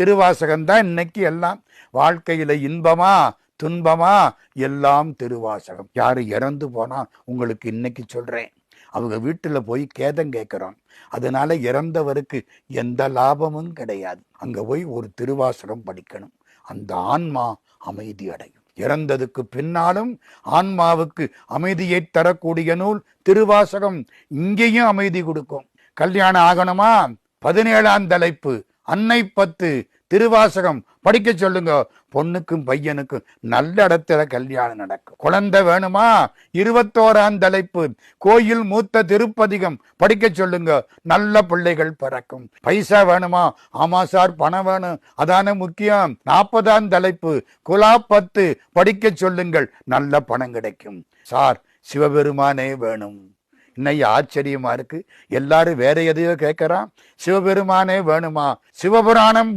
திருவாசகம்தான் இன்னைக்கு எல்லாம். வாழ்க்கையில இன்பமா துன்பமா எல்லாம் திருவாசகம். யாரு இறந்து போனா உங்களுக்கு இன்னைக்கு சொல்றேன். அவங்க வீட்டில் போய் கேதம் கேட்குறோம் அதனால இறந்தவருக்கு எந்த லாபமும் கிடையாது. அங்கே போய் ஒரு திருவாசகம் படிக்கணும். அந்த ஆன்மா அமைதி அடையும். இறந்ததுக்கு பின்னாலும் ஆன்மாவுக்கு அமைதியை தரக்கூடிய நூல் திருவாசகம். இங்கேயும் அமைதி கொடுக்கும். கல்யாணம் ஆகணுமா? பதினேழாம் தலைப்பு. அன்னை பத்து திருவாசகம் படிக்க சொல்லுங்க. பொண்ணுக்கும் பையனுக்கும் நல்ல இடத்துல கல்யாணம் நடக்கும். குழந்தை வேணுமா? இருபத்தோராம் தலைப்பு. கோயில் மூத்த திருப்பதிகம் படிக்க சொல்லுங்க. நல்ல பிள்ளைகள் பிறக்கும். பைசா வேணுமா? ஆமா சார் பணம் வேணும். அதான முக்கியம். நாற்பதாம் தலைப்பு. குலா பத்து படிக்க சொல்லுங்கள். நல்ல பணம் கிடைக்கும். சார் சிவபெருமானே வேணும். இன்னைக்கு ஆச்சரியமா இருக்கு? எல்லாரும் வேற எதையோ கேட்கறான். சிவபெருமானே வேணுமா? சிவபுராணம்